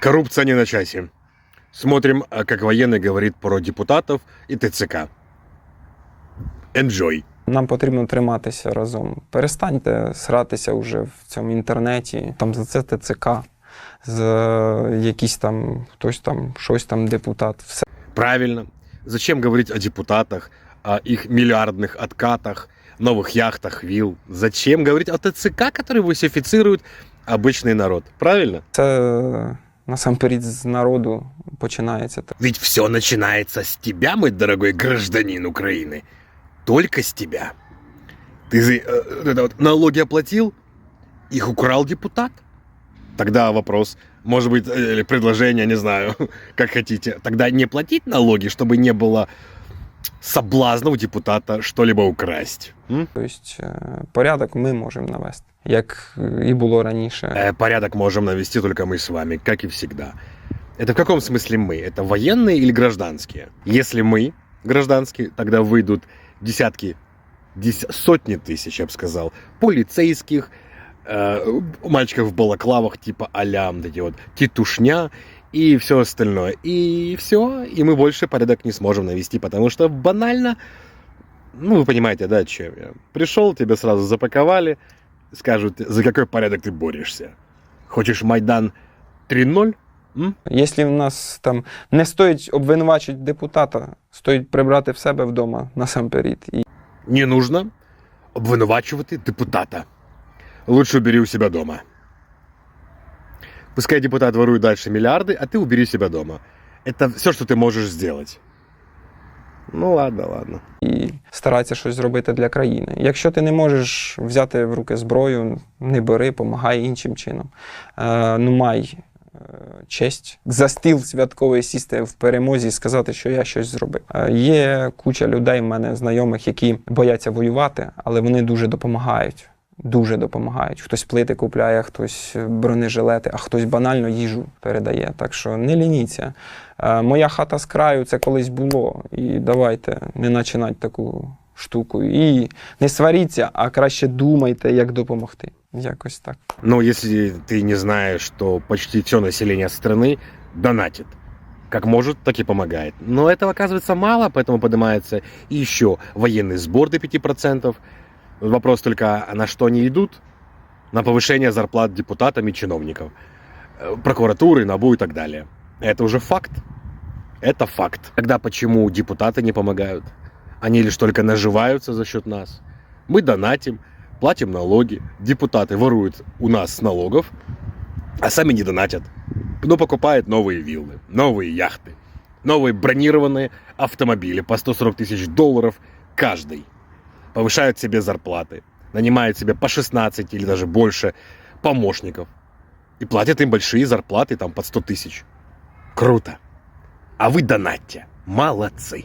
Коррупция не на часе. Смотрим, а, как военный говорит про депутатов и ТЦК. Enjoy. Нам потрібно триматися разом. Перестаньте сратися вже в цьому інтернеті. Там за це ТЦК, за якісь там хтось там, щось там депутат. Все Правильно. Зачем говорить о депутатах, о их миллиардных откатах, новых яхтах, вилл? Зачем говорить о ТЦК, который высифицирует обычный народ? Правильно? це насамперед з народу починається. Ведь все начинается с тебя, мой дорогой гражданин Украины. Только с тебя. Ты э, это вот налоги оплатил, их украл депутат? Тогда вопрос, может быть, э, или предложение, не знаю, как хотите. Тогда не платить налоги, чтобы не было соблазна у депутата что-либо украсть. М? Тобто е, порядок ми можемо навести, як і було раніше. Э, порядок можем навести только мы с вами, как и всегда. Это в каком смысле мы? Это военные или гражданские? Если мы гражданские, тогда выйдут десятки, дес- сотни тысяч, я бы сказал, полицейских, э, мальчиков в балаклавах типа а-ля вот эти вот титушня и все остальное. И все, и мы больше порядок не сможем навести, потому что банально, ну вы понимаете, да, чем я. Пришел, тебя сразу запаковали, скажут, за какой порядок ты борешься. Хочешь Майдан 3.0? М? Якщо в нас там не стоїть обвинувачувати депутата, стоїть прибрати в себе вдома насамперед. І Не нужно обвинувачувати депутата. Лучше убери у себя дома. Пускай депутат ворует дальше миллиарды, а ты убери себя дома. Это все, что ты можешь сделать. Ну ладно, ладно. і старатися щось зробити для країни. Якщо ти не можеш взяти в руки зброю, не бери, помагай іншим чином. Е, ну, май е, честь за стіл святковий сісти в перемозі і сказати, що я щось зробив. Е, є куча людей в мене знайомих, які бояться воювати, але вони дуже допомагають. Дуже допомагають. Хтось плити купляє, хтось бронежилети, а хтось банально їжу передає. Так що не лініться. Е, Моя хата з краю це колись було. І давайте не починати таку штуку. І не сваріться, а краще думайте, як допомогти. Якось так. Но если ты не знаешь, что почти все население страны донатит. Как может, так и помогает. Но этого оказывается мало, поэтому поднимается и еще военный сбор до 5%. Вопрос только, а на что они идут? На повышение зарплат депутатам и чиновников. Э, Прокуратуры, НАБУ и так далее. Это уже факт. Это факт. Тогда почему депутаты не помогают? Они лишь только наживаются за счет нас. Мы донатим, платим налоги, депутаты воруют у нас с налогов, а сами не донатят. Но покупают новые виллы, новые яхты, новые бронированные автомобили по 140 тысяч долларов каждый. Повышают себе зарплаты, нанимают себе по 16 или даже больше помощников. И платят им большие зарплаты, там под 100 тысяч. Круто. А вы донатьте. Молодцы.